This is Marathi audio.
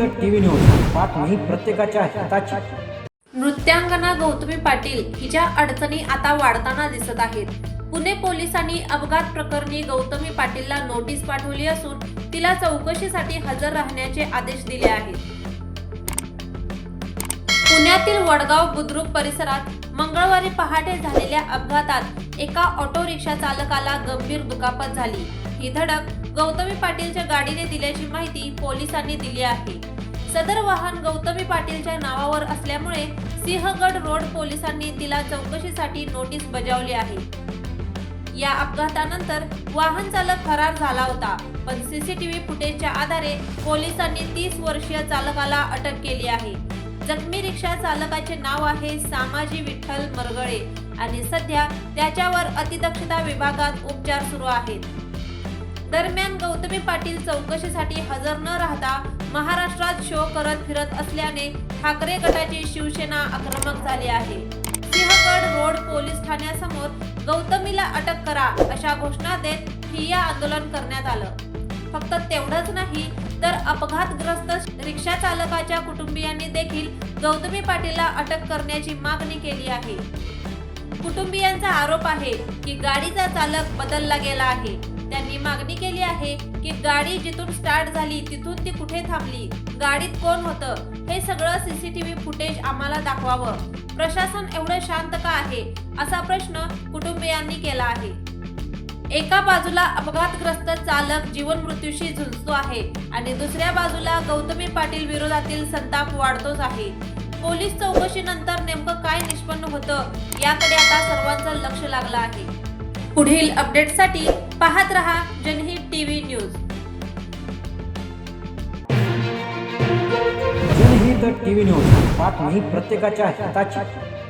जनहित टीव्ही न्यूज. बातमी प्रत्येकाच्या हिताची. नृत्यांगना गौतमी पाटील हिच्या अडचणी आता वाढताना दिसत आहेत. पुणे पोलिसांनी अपघात प्रकरणी गौतमी पाटीलला नोटीस पाठवली असून तिला चौकशीसाठी हजर राहण्याचे आदेश दिले आहेत. पुण्यातील वडगाव बुद्रुक परिसरात मंगळवारी पहाटे झालेल्या अपघातात एका ऑटो रिक्षा चालकाला गंभीर दुखापत झाली. ही धडक गौतमी पाटीलच्या गाडीने दिल्याची माहिती पोलिसांनी दिली आहे. सदर वाहन गौतमी पाटीलच्या नावावर असल्यामुळे सिंहगड रोड पोलिसांनी तिला चौकशीसाठी नोटीस बजावली आहे. या अपघातानंतर वाहन चालक फरार झाला होता पण सीसीटीव्ही फुटेजच्या आधारे पोलिसांनी तीस वर्षीय चालकाला अटक केली आहे. जखमी रिक्षा चालकाचे नाव आहे सामाजी विठ्ठल मरगळे. आणि सध्या त्याच्यावर अतिदक्षता विभागात उपचार सुरू आहेत. दरम्यान गौतमी पाटील चौकशीसाठी हजर न राहता महाराष्ट्रात शो करत फिरत असल्याने ठाकरे गटाची शिवसेना आक्रमक झाली आहे. सिंहगड रोड पोलीस ठाण्यासमोर गौतमीला अटक करा अशा घोषणा देत ठिय्या आंदोलन करण्यात आलं. फक्त तेवढंच नाही तर अपघातग्रस्त रिक्षा चालकाच्या कुटुंबियांनी देखील गौतमी पाटीलला अटक करण्याची मागणी केली आहे. कुटुंबियांचा आरोप आहे की गाडीचा चालक बदलला गेला आहे. त्यांनी मागणी केली आहे की गाडी जिथून स्टार्ट झाली तिथून ती कुठे थांबली गाडीत कोण होतं हे सगळं सीसीटीव्ही फुटेज आम्हाला दाखवावं. प्रशासन एवढं शांत का आहे असा प्रश्न कुटुंबियांनी केला आहे. एका बाजूला अपघातग्रस्त चालक जीवन मृत्यूशी झुंजतो आहे आणि दुसऱ्या बाजूला गौतमी पाटील विरोधातील संताप वाढतोच आहे. पोलीस चौकशीनंतर नेमकं काय निष्पन्न होतं याकडे आता सर्वांचं लक्ष लागलं आहे. पुढील अपडेटसाठी पाहत रहा Janhit TV news. Janhit TV news बातमी प्रत्येकाच्या हिताची.